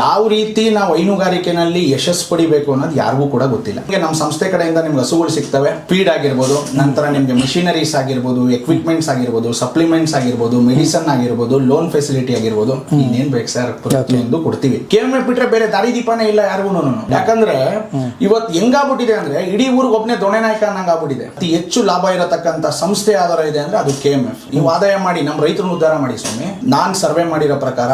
ಯಾವ ರೀತಿ ನಾವು ಹೈನುಗಾರಿಕೆನಲ್ಲಿ ಯಶಸ್ಸು ಪಡಿಬೇಕು ಅನ್ನೋದು ಯಾರಿಗೂ ಕೂಡ ಗೊತ್ತಿಲ್ಲ. ಈಗ ನಮ್ಮ ಸಂಸ್ಥೆ ಕಡೆಯಿಂದ ನಿಮ್ಗೆ ಹಸುಗಳು ಸಿಗ್ತವೆ. ಫೀಡ್ ಆಗಿರ್ಬೋದು ನಂತರ ನಿಮ್ಗೆ ಮಿಷಿನರೀಸ್ ಆಗಿರ್ಬೋದು ಎಕ್ವಿಪ್ಮೆಂಟ್ಸ್ ಆಗಿರ್ಬೋದು ಸಪ್ಲಿಮೆಂಟ್ಸ್ ಆಗಿರ್ಬೋದು ಮೆಡಿಸನ್ ಆಗಿರ್ಬೋದು ಲೋನ್ ಫೆಸಿಲಿಟಿ ಆಗಿರ್ಬೋದು ಇನ್ನೇನ್ ಬೇಕು ಸರ್? ಪ್ರತಿಯೊಂದು ಕೊಡ್ತೀವಿ. ಕೆಮ್ಮೆ ಬಿಟ್ರೆ ಬೇರೆ ದಾರಿ ದೀಪನೇ ಇಲ್ಲ ಯಾರಿಗೂ ಯಾಕಂದ್ರೆ ಇವತ್ತು ಹೆಂಗಾಗ್ಬಿಟ್ಟಿದೆ ಅಂದ್ರೆ ಇಡೀ ಊರಿಗೆ ಒಬ್ಬನೇ ದೊಣೆ ನಾಯಕ ಅನ್ನಂಗ್ ಆಗ್ಬಿಟ್ಟಿದೆ. ಅತಿ ಹೆಚ್ಚು ಲಾಭ ಇರತಕ್ಕಂತ ಸಂಸ್ಥೆ ಆಧಾರ ಇದೆ ಅಂದ್ರೆ ಅದು ಕೆ ಎಂ ಎಫ್. ನೀವು ಆದಾಯ ಮಾಡಿ ನಮ್ಮ ರೈತರನ್ನು ಉದ್ಧಾರ ಮಾಡಿ ಸ್ವಾಮಿ. ನಾನ್ ಸರ್ವೆ ಮಾಡಿರೋ ಪ್ರಕಾರ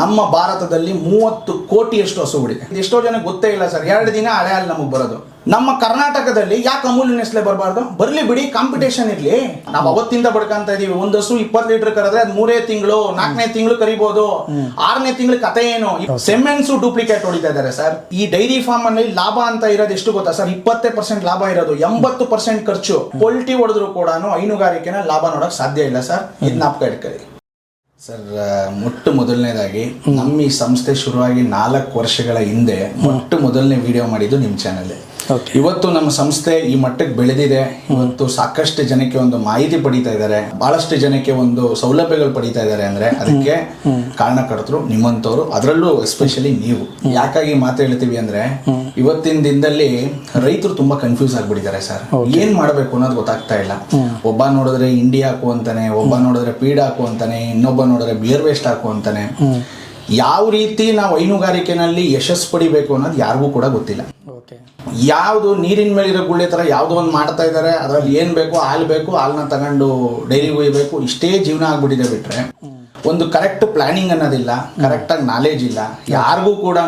ನಮ್ಮ ಭಾರತದಲ್ಲಿ ಮೂವತ್ತು ಕೋಟಿಯಷ್ಟು ಹಸುಗಳಿದೆ ಎಷ್ಟೋ ಜನ ಗೊತ್ತೇ ಇಲ್ಲ ಸರ್. ಎರಡು ದಿನ ಹಳೆ ಹಾಲು ನಮಗೆ ಬರೋದು. ನಮ್ಮ ಕರ್ನಾಟಕದಲ್ಲಿ ಯಾಕೆ ಅಮೂಲ್ಯ ನೆಸ್ಲೆ ಬರಬಾರ್ದು? ಬರ್ಲಿ ಬಿಡಿ ಕಾಂಪಿಟೇಷನ್ ಇರ್ಲಿ. ನಾವು ಅವತ್ತಿಂದ ಬಡ್ಕೊಂತ ಇದೀವಿ. ಒಂದ್ ಹಸು ಇಪ್ಪತ್ತು ಲೀಟರ್ ಕರೆದ್ರೆ ಅದು ಮೂರೇ ತಿಂಗಳು ನಾಲ್ಕನೇ ತಿಂಗಳು ಕರಿಬಹುದು ಆರನೇ ತಿಂಗಳು ಕತೆ ಏನು? ಸೆಮೆನ್ಸು ಡೂಪ್ಲಿಕೇಟ್ ಹೊಡಿತಾ ಇದಾರೆ ಸರ್. ಈ ಡೈರಿ ಫಾರ್ಮ್ ಅಲ್ಲಿ ಲಾಭ ಅಂತ ಇರೋದು ಎಷ್ಟು ಗೊತ್ತಾ ಸರ್? ಇಪ್ಪತ್ತೇ ಪರ್ಸೆಂಟ್ ಲಾಭ ಇರೋದು. ಎಂಬತ್ತು ಪರ್ಸೆಂಟ್ ಖರ್ಚು. ಪೊಲ್ಟಿ ಹೊಡೆದ್ರು ಕೂಡ ಹೈನುಗಾರಿಕೆನ ಲಾಭ ನೋಡಕ್ ಸಾಧ್ಯ ಇಲ್ಲ ಸರ್. ಇದ್ ನಾಪ್ಕ ಇಟ್ಕೊಳ್ಳಿ ಸರ್ ಮೊಟ್ಟ ಮೊದಲನೇದಾಗಿ ನಮ್ಮ ಈ ಸಂಸ್ಥೆ ಶುರುವಾಗಿ ನಾಲ್ಕು ವರ್ಷಗಳ ಹಿಂದೆ ಮೊಟ್ಟ ಮೊದಲನೇ ವಿಡಿಯೋ ಮಾಡಿದ್ದು ನಿಮ್ಮ ಚಾನಲ್ Okay. ಇವತ್ತು ನಮ್ಮ ಸಂಸ್ಥೆ ಈ ಮಟ್ಟಕ್ಕೆ ಬೆಳೆದಿದೆ. ಇವತ್ತು ಸಾಕಷ್ಟು ಜನಕ್ಕೆ ಒಂದು ಮಾಹಿತಿ ಪಡೀತಾ ಇದ್ದಾರೆ. ಬಹಳಷ್ಟು ಜನಕ್ಕೆ ಒಂದು ಸೌಲಭ್ಯಗಳು ಪಡೀತಾ ಇದ್ದಾರೆ ಅಂದ್ರೆ ಅದಕ್ಕೆ ಕಾರಣಕರ್ತರು ನಿಮ್ಮಂತವ್ರು ಅದರಲ್ಲೂ ಎಸ್ಪೆಷಲಿ ನೀವು. ಯಾಕಾಗಿ ಮಾತು ಹೇಳ್ತೀವಿ ಅಂದ್ರೆ ಇವತ್ತಿನ ದಿನದಲ್ಲಿ ರೈತರು ತುಂಬಾ ಕನ್ಫ್ಯೂಸ್ ಆಗ್ಬಿಟ್ಟಿದ್ದಾರೆ ಸರ್. ಏನ್ ಮಾಡ್ಬೇಕು ಅನ್ನೋದು ಗೊತ್ತಾಗ್ತಾ ಇಲ್ಲ. ಒಬ್ಬ ನೋಡಿದ್ರೆ ಇಂಡಿ ಹಾಕು ಅಂತಾನೆ ಒಬ್ಬ ನೋಡಿದ್ರೆ ಪೀಡ್ ಹಾಕು ಅಂತಾನೆ ಇನ್ನೊಬ್ಬ ನೋಡಿದ್ರೆ ಬಿಯರ್ ವೇಸ್ಟ್ ಹಾಕು ಅಂತಾನೆ. ಯಾವ ರೀತಿ ನಾವು ಹೈನುಗಾರಿಕೆನಲ್ಲಿ ಯಶಸ್ಸು ಪಡಿಬೇಕು ಅನ್ನೋದು ಯಾರಿಗೂ ಕೂಡ ಗೊತ್ತಿಲ್ಲ. ಯಾವುದು ನೀರಿನ ಮೇಲೆ ಇರೋ ಗುಳ್ಳೆ ತರ ಯಾವುದೋ ಒಂದು ಮಾಡ್ತಾ ಇದ್ದಾರೆ ಅದ್ರಲ್ಲಿ ಏನ್ ಬೇಕು ಹಾಲು ಬೇಕು ಹಾಲನ್ನ ತಗೊಂಡು ಡೈರಿಗೆ ಒಯ್ಬೇಕು ಇಷ್ಟೇ ಜೀವನ ಆಗ್ಬಿಟ್ಟಿದೆ ಬಿಟ್ರೆ. ಒಂದು ಕರೆಕ್ಟ್ ಪ್ಲಾನಿಂಗ್ ಅನ್ನೋದಿಲ್ಲ ಕರೆಕ್ಟ್ ಆಗಿ ನಾಲೆಜ್ ಇಲ್ಲ ಯಾರಿಗೂ ಕೂಡ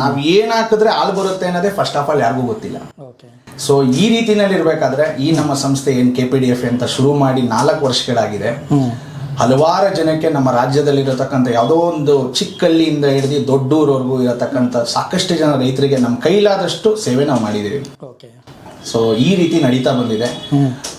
ನಾವ್ ಏನ್ ಹಾಕಿದ್ರೆ ಹಾಲು ಬರುತ್ತೆ ಅನ್ನೋದೇ ಫಸ್ಟ್ ಆಫ್ ಆಲ್ ಯಾರಿಗೂ ಗೊತ್ತಿಲ್ಲ. ಸೊ ಈ ರೀತಿನಲ್ಲಿ ಇರಬೇಕಾದ್ರೆ ಈ ನಮ್ಮ ಸಂಸ್ಥೆ ಏನ್ ಕೆ ಪಿ ಡಿ ಎಫ್ ಅಂತ ಶುರು ಮಾಡಿ ನಾಲ್ಕು ವರ್ಷಗಳಾಗಿದೆ. ಹಲವಾರು ಜನಕ್ಕೆ ನಮ್ಮ ರಾಜ್ಯದಲ್ಲಿ ಇರತಕ್ಕಂಥ ಯಾವುದೋ ಒಂದು ಚಿಕ್ಕಲ್ಲಿಯಿಂದ ಹಿಡಿದು ದೊಡ್ಡೂರವರೆಗೂ ಇರತಕ್ಕಂಥ ಸಾಕಷ್ಟು ಜನ ರೈತರಿಗೆ ನಮ್ಮ ಕೈಲಾದಷ್ಟು ಸೇವೆ ನಾವು ಮಾಡಿದ್ದೀವಿ. ಓಕೆ ಸೊ ಈ ರೀತಿ ನಡೀತಾ ಬಂದಿದೆ.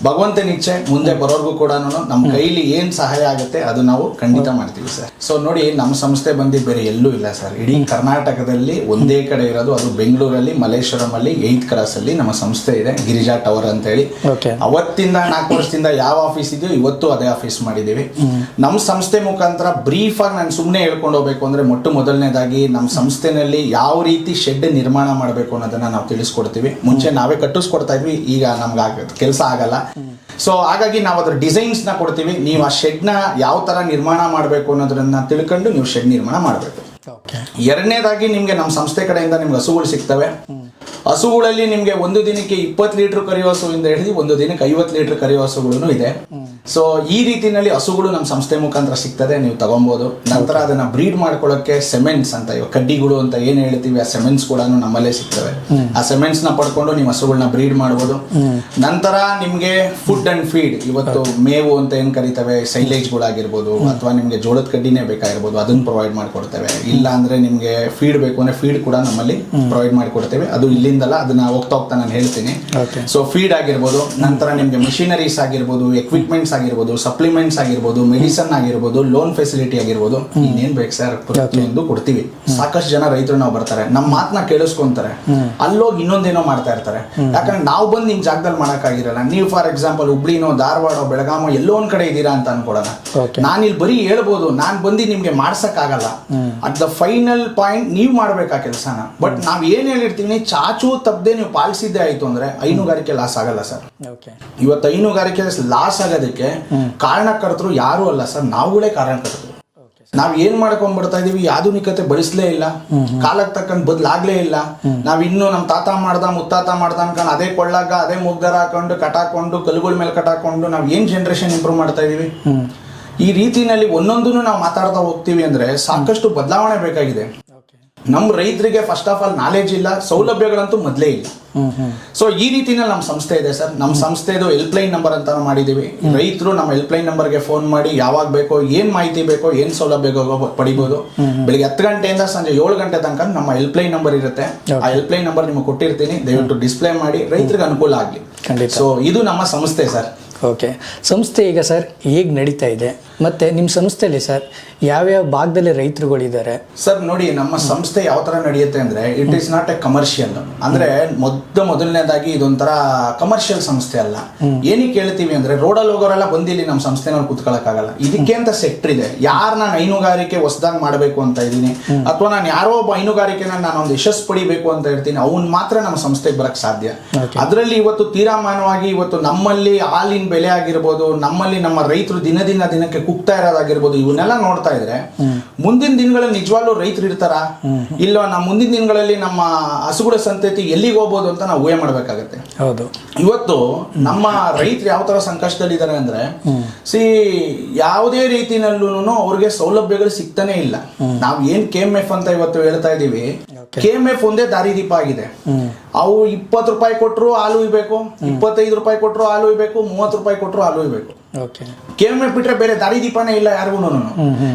ಭಗವಂತನ ಇಚ್ಛೆ ಮುಂದೆ ಬರೋರ್ಗೂ ಕೂಡ ನಮ್ಮ ಕೈಲಿ ಏನ್ ಸಹಾಯ ಆಗುತ್ತೆ ಅದು ನಾವು ಖಂಡಿತ ಮಾಡ್ತೀವಿ ಸರ್. ಸೊ ನೋಡಿ ನಮ್ಮ ಸಂಸ್ಥೆ ಬಂದು ಬೇರೆ ಎಲ್ಲೂ ಇಲ್ಲ ಸರ್. ಇಡೀ ಕರ್ನಾಟಕದಲ್ಲಿ ಒಂದೇ ಕಡೆ ಇರೋದು ಅದು ಬೆಂಗಳೂರಲ್ಲಿ ಮಲ್ಲೇಶ್ವರಂ ಅಲ್ಲಿ ಏಯ್ತ್ ಕ್ರಾಸ್ ಅಲ್ಲಿ ನಮ್ಮ ಸಂಸ್ಥೆ ಇದೆ ಗಿರಿಜಾ ಟವರ್ ಅಂತ ಹೇಳಿ ಅವತ್ತಿಂದ ನಾಲ್ಕು ವರ್ಷದಿಂದ ಯಾವ ಆಫೀಸ್ ಇದೆಯೋ ಇವತ್ತು ಅದೇ ಆಫೀಸ್ ಮಾಡಿದೀವಿ ನಮ್ಮ ಸಂಸ್ಥೆ ಮುಖಾಂತರ ಬ್ರೀಫ್ ಆಗಿ ನಾನು ಸುಮ್ಮನೆ ಹೇಳ್ಕೊಂಡು ಹೋಗ್ಬೇಕು ಅಂದ್ರೆ ಮೊಟ್ಟ ಮೊದಲನೇದಾಗಿ ನಮ್ಮ ಸಂಸ್ಥೆನಲ್ಲಿ ಯಾವ ರೀತಿ ಶೆಡ್ ನಿರ್ಮಾಣ ಮಾಡಬೇಕು ಅನ್ನೋದನ್ನ ನಾವು ತಿಳಿಸ್ಕೊಡ್ತೀವಿ. ಮುಂಚೆ ನಾವೇ ಕಟ್ಟಿಸ್ಕೊಡ್ತಾ ಇದ್ವಿ ಈಗ ನಮ್ಗೆ ಕೆಲಸ ಆಗಲ್ಲ. ಸೊ ಹಾಗಾಗಿ ನಾವು ಅದ್ರ ಡಿಸೈನ್ಸ್ನ ಕೊಡ್ತೀವಿ. ನೀವು ಆ ಶೆಡ್ನ ಯಾವ ತರ ನಿರ್ಮಾಣ ಮಾಡಬೇಕು ಅನ್ನೋದನ್ನ ತಿಳ್ಕೊಂಡು ನೀವು ಶೆಡ್ ನಿರ್ಮಾಣ ಮಾಡಬೇಕು. ಎರಡನೇದಾಗಿ ನಿಮ್ಗೆ ನಮ್ಮ ಸಂಸ್ಥೆ ಕಡೆಯಿಂದ ನಿಮ್ಗೆ ಹಸುಗಳು ಸಿಗ್ತವೆ. ಹಸುಗಳಲ್ಲಿ ನಿಮ್ಗೆ ಒಂದು ದಿನಕ್ಕೆ ಇಪ್ಪತ್ತು ಲೀಟರ್ ಕರಿಯುವ ಹಸುವಿಂದ ಹಿಡಿದು ಒಂದು ದಿನಕ್ಕೆ ಐವತ್ತು ಲೀಟರ್ ಕರಿಯುವ ಹಸುಗಳು ಇದೆ. ಸೊ ಈ ರೀತಿನಲ್ಲಿ ಹಸುಗಳು ನಮ್ಮ ಸಂಸ್ಥೆ ಮುಖಾಂತರ ಸಿಗ್ತದೆ ನೀವು ತಗೊಬೋದು. ನಂತರ ಅದನ್ನ ಬ್ರೀಡ್ ಮಾಡ್ಕೊಳ್ಳೋಕೆ ಸೆಮೆಂಟ್ಸ್ ಅಂತ ಇವಾಗ ಕಡ್ಡಿಗಳು ಅಂತ ಏನ್ ಹೇಳ್ತೀವಿ ಆ ಸೆಮೆಂಟ್ಸ್ ಕೂಡ ನಮ್ಮಲ್ಲೇ ಸಿಗ್ತವೆ. ಆ ಸೆಮೆಂಟ್ಸ್ನ ಪಡ್ಕೊಂಡು ನಿಮ್ಮ ಹಸುಗಳನ್ನ ಬ್ರೀಡ್ ಮಾಡ್ಬೋದು. ನಂತರ ನಿಮ್ಗೆ ಫುಡ್ ಅಂಡ್ ಫೀಡ್ ಇವತ್ತು ಮೇವು ಅಂತ ಏನ್ ಕರಿತವೆ ಸೈಲೇಜ್ಗಳಾಗಿರ್ಬೋದು ಅಥವಾ ನಿಮ್ಗೆ ಜೋಳದ ಕಡ್ಡಿನೇ ಬೇಕಾಗಿರ್ಬೋದು ಅದನ್ನ ಪ್ರೊವೈಡ್ ಮಾಡ್ಕೊಡ್ತೇವೆ. ಇಲ್ಲ ಅಂದ್ರೆ ನಿಮ್ಗೆ ಫೀಡ್ ಬೇಕು ಅಂದ್ರೆ ಫೀಡ್ ಕೂಡ ನಮ್ಮಲ್ಲಿ ಪ್ರೊವೈಡ್ ಮಾಡ್ಕೊಡ್ತೇವೆ. ಅದು ಇಲ್ಲಿಂದಲ್ಲ ಅದನ್ನ ಹೋಗ್ತಾ ಹೋಗ್ತಾ ನಾನು ಹೇಳ್ತೀನಿ. ಸೊ ಫೀಡ್ ಆಗಿರ್ಬೋದು ನಂತರ ನಿಮ್ಗೆ ಮಷಿನರೀಸ್ ಆಗಿರ್ಬೋದು ಎಕ್ವಿಪ್ಮೆಂಟ್ಸ್ ಆಗಿರ್ಬೋದು ಸಪ್ಲಿಮೆಂಟ್ಸ್ ಆಗಿರ್ಬೋದು ಮೆಡಿಸನ್ ಆಗಿರ್ಬೋದು ಲೋನ್ ಫೆಸಿಲಿಟಿ ಆಗಿರ್ಬೋದು ಇನ್ನೇನ್ ಬೇಕು ಸರ್ ಪ್ರತಿಯೊಂದು ಕೊಡ್ತೀವಿ. ಸಾಕಷ್ಟು ಜನ ರೈತರು ನಾವು ಬರ್ತಾರೆ. ನಮ್ಮ ಮಾತನ್ನ ಕೇಳಿಸ್ಕೊಂತಾರೆ. ಅಲ್ಲೋಗಿ ಇನ್ನೊಂದೇನೋ ಮಾಡ್ತಾ ಇರ್ತಾರೆ. ಯಾಕಂದ್ರೆ ನಾವು ಬಂದು ನಿಮ್ ಜಾಗದಲ್ಲಿ ಮಾಡಕ್ಕಾಗಿರಲ್ಲ. ನೀವು ಫಾರ್ ಎಕ್ಸಾಂಪಲ್ ಹುಬ್ಳಿನೋ ಧಾರವಾಡೋ ಬೆಳಗಾಮೋ ಎಲ್ಲೋ ಒಂದ್ ಕಡೆ ಇದ್ದೀರಾ ಅಂತ ಅನ್ಕೊಡೋಣ. ನಾನು ಇಲ್ಲಿ ಬರೀ ಹೇಳ್ಬೋದು ನಾನ್ ಬಂದು ನಿಮ್ಗೆ ಮಾಡ್ಸಕ್ ಆಗಲ್ಲ ಅಟ್ ದ ಫೈನಲ್ ಪಾಯಿಂಟ್ ನೀವು ಮಾಡ್ಬೇಕಾ ಕೆಲಸನ. ಬಟ್ ನಾವ್ ಏನ್ ಹೇಳಿರ್ತೀವಿ ಚಾಚು ತಪ್ಪದೆ ನೀವು ಪಾಲಿಸಿದ್ದೇ ಆಯ್ತು ಅಂದ್ರೆ ಹೈನುಗಾರಿಕೆ ಲಾಸ್ ಆಗಲ್ಲ ಸರ್. ಇವತ್ತು ಹೈನುಗಾರಿಕೆ ಲಾಸ್ ಆಗೋದಕ್ಕೆ ಕಾರಣಕರ್ತರು ಯಾರು ಅಲ್ಲ ಸರ್ ನಾವುಗಳೇ ಕಾರಣಕರ್ತರು. ನಾವ್ ಏನ್ ಮಾಡ್ಕೊಂಡ್ ಬರ್ತಾ ಇದೀವಿ ಆಧುನಿಕತೆ ಬಳಸಲೇ ಇಲ್ಲ. ಕಾಲಕ್ಕೆ ತಕ್ಕಂತ ಬದಲಾಗ್ಲೇ ಇಲ್ಲ. ನಾವ್ ಇನ್ನು ನಮ್ ತಾತ ಮಾಡ್ದ ಮುತ್ತಾತ ಮಾಡ್ದ ಅನ್ಕೊಂಡು ಅದೇ ಕೊಳ್ಳಾಗ ಅದೇ ಮುಗ್ಗರ ಹಾಕೊಂಡು ಕಟಾಕೊಂಡು ಕಲ್ಗಳ ಮೇಲೆ ಕಟಾಕೊಂಡು ನಾವ್ ಏನ್ ಜನರೇಷನ್ ಇಂಪ್ರೂವ್ ಮಾಡ್ತಾ ಇದೀವಿ? ಈ ರೀತಿನಲ್ಲಿ ಒಂದೊಂದನ್ನು ನಾವು ಮಾತಾಡ್ತಾ ಹೋಗ್ತೀವಿ ಅಂದ್ರೆ ಸಾಕಷ್ಟು ಬದಲಾವಣೆ ಬೇಕಾಗಿದೆ. ನಮ್ಮ ರೈತರಿಗೆ ಫಸ್ಟ್ ಆಫ್ ಆಲ್ ನಾಲೆಜ್ ಇಲ್ಲ ಸೌಲಭ್ಯಗಳಂತೂ ಮೊದಲೇ ಇಲ್ಲ. ಸೊ ಈ ರೀತಿನಲ್ಲಿ ನಮ್ಮ ಸಂಸ್ಥೆ ಇದೆ ಸರ್. ನಮ್ಮ ಸಂಸ್ಥೆದು ಹೆಲ್ಪ್ ಲೈನ್ ನಂಬರ್ ಅಂತ ಮಾಡಿದೀವಿ. ರೈತರು ನಮ್ಮ ಹೆಲ್ಪ್ ಲೈನ್ ನಂಬರ್ಗೆ ಫೋನ್ ಮಾಡಿ ಯಾವಾಗ ಬೇಕೋ ಏನ್ ಮಾಹಿತಿ ಬೇಕೋ ಏನ್ ಸೌಲಭ್ಯ ಪಡಿಬಹುದು ಬೆಳಿಗ್ಗೆ ಹತ್ತು ಗಂಟೆಯಿಂದ ಸಂಜೆ ಏಳು ಗಂಟೆ ತನಕ ನಮ್ಮ ಹೆಲ್ಪ್ ಲೈನ್ ನಂಬರ್ ಇರುತ್ತೆ. ಆ ಹೆಲ್ಪ್ ಲೈನ್ ನಂಬರ್ ನಿಮಗೆ ಕೊಟ್ಟಿರ್ತೀನಿ. ದಯವಿಟ್ಟು ಡಿಸ್ಪ್ಲೇ ಮಾಡಿ ರೈತರಿಗೆ ಅನುಕೂಲ ಆಗಲಿ. ಖಂಡಿತ. ಸೊ ಇದು ನಮ್ಮ ಸಂಸ್ಥೆ ಸರ್. ಓಕೆ ಸಂಸ್ಥೆ ಈಗ ಸರ್ ಹೇಗೆ ನಡೀತಾ ಇದೆ? ಮತ್ತೆ ನಿಮ್ಮ ಸಂಸ್ಥೆಯಲ್ಲಿ ಸರ್ ಯಾವ್ಯಾವ ಭಾಗದಲ್ಲಿ ರೈತರುಗಳಿದ್ದಾರೆ? ಸರ್ ನೋಡಿ ನಮ್ಮ ಸಂಸ್ಥೆ ಯಾವ ತರ ನಡೆಯುತ್ತೆ ಅಂದ್ರೆ it is not a commercial ಅಂದ್ರೆ ಮೊದ್ದ ಮೊದಲನೇದಾಗಿ ಇದೊಂಥರ ಕಮರ್ಷಿಯಲ್ ಸಂಸ್ಥೆ ಅಲ್ಲ. ಏನಕ್ಕೆ ಹೇಳ್ತೀವಿ ಅಂದ್ರೆ ರೋಡಲ್ಲಿ ಹೋಗೋರೆಲ್ಲ ಬಂದಿಲ್ಲಿ ನಮ್ಮ ಸಂಸ್ಥೆನಲ್ಲಿ ಕುತ್ಕೊಳ್ಳೋಕ್ಕಾಗಲ್ಲ ಇದಕ್ಕೆ ಅಂತ ಸೆಕ್ಟರ್ ಇದೆ. ಯಾರು ನಾನು ಹೈನುಗಾರಿಕೆ ಹೊಸದಾಗಿ ಮಾಡಬೇಕು ಅಂತ ಇದ್ದೀನಿ. ಅಥವಾ ನಾನು ಯಾರೋ ಒಬ್ಬ ಹೈನುಗಾರಿಕೆನ ನಾನು ಒಂದು ಯಶಸ್ಸು ಪಡಿಬೇಕು ಅಂತ ಹೇಳ್ತೀನಿ. ಅವನ್ ಮಾತ್ರ ನಮ್ಮ ಸಂಸ್ಥೆಗೆ ಬರಕ್ ಸಾಧ್ಯ. ಅದರಲ್ಲಿ ಇವತ್ತು ತೀರಾಮಾನವಾಗಿ ಇವತ್ತು ನಮ್ಮಲ್ಲಿ ಹಾಲಿನ ಬೆಲೆ ಆಗಿರ್ಬೋದು ನಮ್ಮಲ್ಲಿ ನಮ್ಮ ರೈತರು ದಿನದಿಂದ ದಿನಕ್ಕೆ ಕುಗ್ತಾ ಇರೋದಾಗಿರ್ಬೋದು ಇವನ್ನೆಲ್ಲ ನೋಡ್ತಾ ಇದ್ರೆ ಮುಂದಿನ ದಿನಗಳಲ್ಲಿ ನಿಜವಾಗ್ಲೂ ರೈತರು ಇರ್ತಾರ? ಇಲ್ಲ ನಮ್ಮ ಮುಂದಿನ ದಿನಗಳಲ್ಲಿ ನಮ್ಮ ಹಸುಗಳ ಸಂತತಿ ಎಲ್ಲಿಗೆ ಹೋಗ್ಬೋದು ಅಂತ ನಾವು ಊಹೆ ಮಾಡ್ಬೇಕಾಗತ್ತೆ. ಹೌದು. ಇವತ್ತು ನಮ್ಮ ರೈತರು ಯಾವ ತರ ಸಂಕಷ್ಟದಲ್ಲಿದ್ದಾರೆ ಅಂದ್ರೆ ಸಿ ಯಾವುದೇ ರೀತಿನಲ್ಲೂ ಅವ್ರಿಗೆ ಸೌಲಭ್ಯಗಳು ಸಿಗ್ತಾನೆ ಇಲ್ಲ. ನಾವು ಏನ್ ಕೆ ಎಂ ಎಫ್ ಅಂತ ಇವತ್ತು ಹೇಳ್ತಾ ಇದೀವಿ ಕೆ ಎಂ ಎಫ್ ಒಂದೇ ದಾರಿದೀಪ ಆಗಿದೆ. ಅವು ಇಪ್ಪತ್ತು ರೂಪಾಯಿ ಕೊಟ್ಟರು ಹಾಲು ಇಬೇಕು ಇಪ್ಪತ್ತೈದು ರೂಪಾಯಿ ಕೊಟ್ಟರು ಹಾಲು ಇಬೇಕು ಮೂವತ್ತು ರೂಪಾಯಿ ಕೊಟ್ಟರು ಹಾಲು ಇಬೇಕು ಓಕೆ ಕೆ ಎಂ ಎಫ್ ಬಿಟ್ರೆ ಬೇರೆ ದಾರಿ ದೀಪನೇ ಇಲ್ಲ ಯಾರಿಗೂ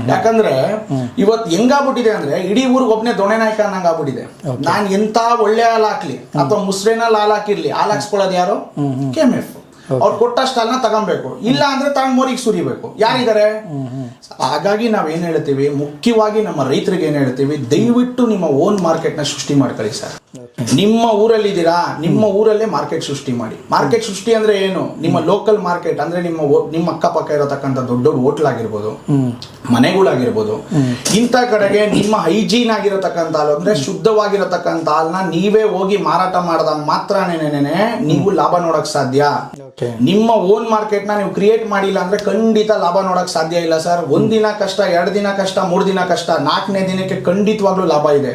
ಯಾಕಂದ್ರೆ ಇವತ್ತು ಹೆಂಗಾಗ್ಬಿಟ್ಟಿದೆ ಅಂದ್ರೆ ಇಡೀ ಊರಿಗೆ ಒಬ್ನೇ ದೊಣೆ ನಾಯಕ ಅನ್ನಂಗ್ ಆಗ್ಬಿಟ್ಟಿದೆ. ನಾನ್ ಎಂತ ಒಳ್ಳೆ ಹಾಲು ಹಾಕ್ಲಿ ಅಥವಾ ಮುಸ್ರೇನಲ್ಲಿ ಹಾಲು ಹಾಕಿರ್ಲಿ ಹಾಲು ಹಾಕ್ಸ್ಕೊಳ್ಳೋದು ಯಾರು? K F. ಅವ್ರು ಕೊಟ್ಟಷ್ಟು ಹಾಲನ್ನ ತಗೊಬೇಕು. ಇಲ್ಲ ಅಂದ್ರೆ ತಾಂಗ್ ಮೋರಿಗೆ ಸುರಿಬೇಕು. ಯಾರಿದ್ದಾರೆ? ಹಾಗಾಗಿ ನಾವ್ ಏನ್ ಹೇಳ್ತೀವಿ? ಮುಖ್ಯವಾಗಿ ನಮ್ಮ ರೈತರಿಗೆ ಏನ್ ಹೇಳ್ತೀವಿ? ದಯವಿಟ್ಟು ನಿಮ್ಮ ಓನ್ ಮಾರ್ಕೆಟ್ನ ಸೃಷ್ಟಿ ಮಾಡ್ಕೊಳ್ಳಿ ಸರ್. ನಿಮ್ಮ ಊರಲ್ಲಿ ಇದೀರಾ ನಿಮ್ಮ ಊರಲ್ಲೇ ಮಾರ್ಕೆಟ್ ಸೃಷ್ಟಿ ಮಾಡಿ. ಮಾರ್ಕೆಟ್ ಸೃಷ್ಟಿ ಅಂದ್ರೆ ಏನು? ನಿಮ್ಮ ಲೋಕಲ್ ಮಾರ್ಕೆಟ್ ಅಂದ್ರೆ ನಿಮ್ಮ ನಿಮ್ಮ ಅಕ್ಕಪಕ್ಕ ಇರತಕ್ಕಂಥ ದೊಡ್ಡ ದೊಡ್ಡ ಹೋಟ್ಲ್ ಆಗಿರ್ಬೋದು ಮನೆಗಳಾಗಿರ್ಬೋದು. ಇಂಥ ಕಡೆಗೆ ನಿಮ್ಮ ಹೈಜೀನ್ ಆಗಿರತಕ್ಕಂಥ ಹಾಲು ಅಂದ್ರೆ ಶುದ್ಧವಾಗಿರತಕ್ಕಂಥ ಹಾಲನ್ನ ನೀವೇ ಹೋಗಿ ಮಾರಾಟ ಮಾಡಿದಾಗ ಮಾತ್ರನೇನೆ ನೀವು ಲಾಭ ನೋಡಕ್ ಸಾಧ್ಯ. ನಿಮ್ಮ ಓನ್ ಮಾರ್ಕೆಟ್ನ ನೀವು ಕ್ರಿಯೇಟ್ ಮಾಡಿಲ್ಲ ಅಂದ್ರೆ ಖಂಡಿತ ಲಾಭ ನೋಡಕ್ ಸಾಧ್ಯ ಇಲ್ಲ ಸರ್ ಒಂದಿನ ಕಷ್ಟ ಎರಡು ದಿನ ಕಷ್ಟ ಮೂರ್ ದಿನ ಕಷ್ಟ ನಾಲ್ಕನೇ ದಿನಕ್ಕೆ ಖಂಡಿತವಾಗ್ಲೂ ಲಾಭ ಇದೆ.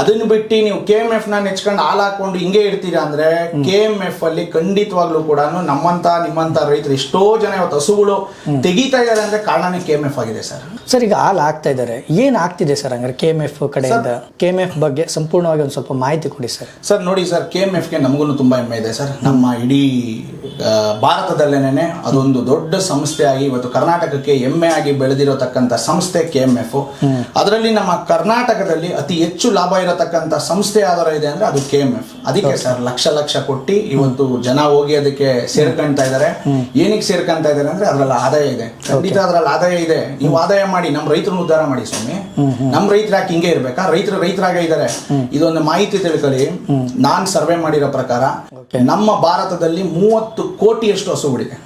ಅದನ್ನ ಬಿಟ್ಟು ನೀವು ಕೆ ಎಂ ಎಫ್ನ ನೆಚ್ಕೊಂಡು ಹಾಲ್ ಹಾಕೊಂಡು ಹಿಂಗೆ ಇರ್ತೀರಾ ಅಂದ್ರೆ ಕೆ ಎಂ ಎಫ್ ಅಲ್ಲಿ ಖಂಡಿತವಾಗ್ಲೂ ಕೂಡ ನಮ್ಮಂತ ನಿಮ್ಮಂತ ರೈತರು ಎಷ್ಟೋ ಜನ ಇವತ್ತು ಹಸುಗಳು ತೆಗಿತಾ ಇದಾರೆ ಅಂದ್ರೆ ಕಾರಣನೇ ಕೆ ಎಂ ಎಫ್ ಆಗಿದೆ ಸರ್ ಸರ್ ಈಗ ಹಾಲ್ ಆಗ್ತಾ ಇದ್ದಾರೆ. ಏನ್ ಆಗ್ತಿದೆ ಸರ್ ಹಂಗಾರೆ ಕೆ ಎಂ ಎಫ್ ಕಡೆಯಿಂದ? ಕೆ ಎಂ ಎಫ್ ಬಗ್ಗೆ ಸಂಪೂರ್ಣವಾಗಿ ಒಂದು ಸ್ವಲ್ಪ ಮಾಹಿತಿ ಕೊಡಿ ಸರ್ ಸರ್ ನೋಡಿ ಸರ್ ಕೆ ಎಂ ಎಫ್ಗೆ ನಮಗೂ ತುಂಬಾ ಹೆಮ್ಮೆ ಇದೆ ಸರ್ ನಮ್ಮ ಇಡೀ ಭಾರತದಲ್ಲೇನೆ ಅದೊಂದು ದೊಡ್ಡ ಸಂಸ್ಥೆ ಆಗಿ ಇವತ್ತು ಕರ್ನಾಟಕಕ್ಕೆ ಹೆಮ್ಮೆ ಆಗಿ ಬೆಳೆದಿರತಕ್ಕಂಥ ಸಂಸ್ಥೆ ಕೆ ಎಂ ಎಫ್. ಅದರಲ್ಲಿ ನಮ್ಮ ಕರ್ನಾಟಕದಲ್ಲಿ ಅತಿ ಹೆಚ್ಚು ಲಾಭ ಇರತಕ್ಕಂಥ ಸಂಸ್ಥೆ ಯಾವ್ದಾರ ಇದೆ ಅಂದ್ರೆ ಅದು ಕೆ ಎಂ ಎಫ್. ಅದಕ್ಕೆ ಸರ್ ಲಕ್ಷ ಲಕ್ಷ ಕೊಟ್ಟು ಇವತ್ತು ಜನ ಹೋಗಿ ಅದಕ್ಕೆ ಸೇರ್ಕೊಂತ ಇದಾರೆ. ಏನಕ್ಕೆ ಸೇರ್ಕೊಂತ ಇದ್ದಾರೆ ಅಂದ್ರೆ ಅದ್ರಲ್ಲಿ ಆದಾಯ ಇದೆ. ಖಂಡಿತ ಅದ್ರಲ್ಲಿ ಆದಾಯ ಇದೆ. ನೀವು ಆದಾಯ ಮಾಡಿ ನಮ್ಮ ರೈತರನ್ನ ಉದ್ಧಾರ ಮಾಡಿ ಸ್ವಾಮಿ. ನಮ್ಮ ರೈತರ ಯಾಕೆ ಹಿಂಗೆ ಇರ್ಬೇಕಾ? ರೈತರು ರೈತರಾಗ ಇದ್ದಾರೆ ಇದೊಂದು ಮಾಹಿತಿ ತಿಳ್ಕೊಳ್ಳಿ. ನಾನ್ ಸರ್ವೆ ಮಾಡಿರೋ ಪ್ರಕಾರ ನಮ್ಮ ಭಾರತದಲ್ಲಿ ಮೂವತ್ತು ಕೋಟಿಯಷ್ಟು ಹಸುಗಳಿದೆ.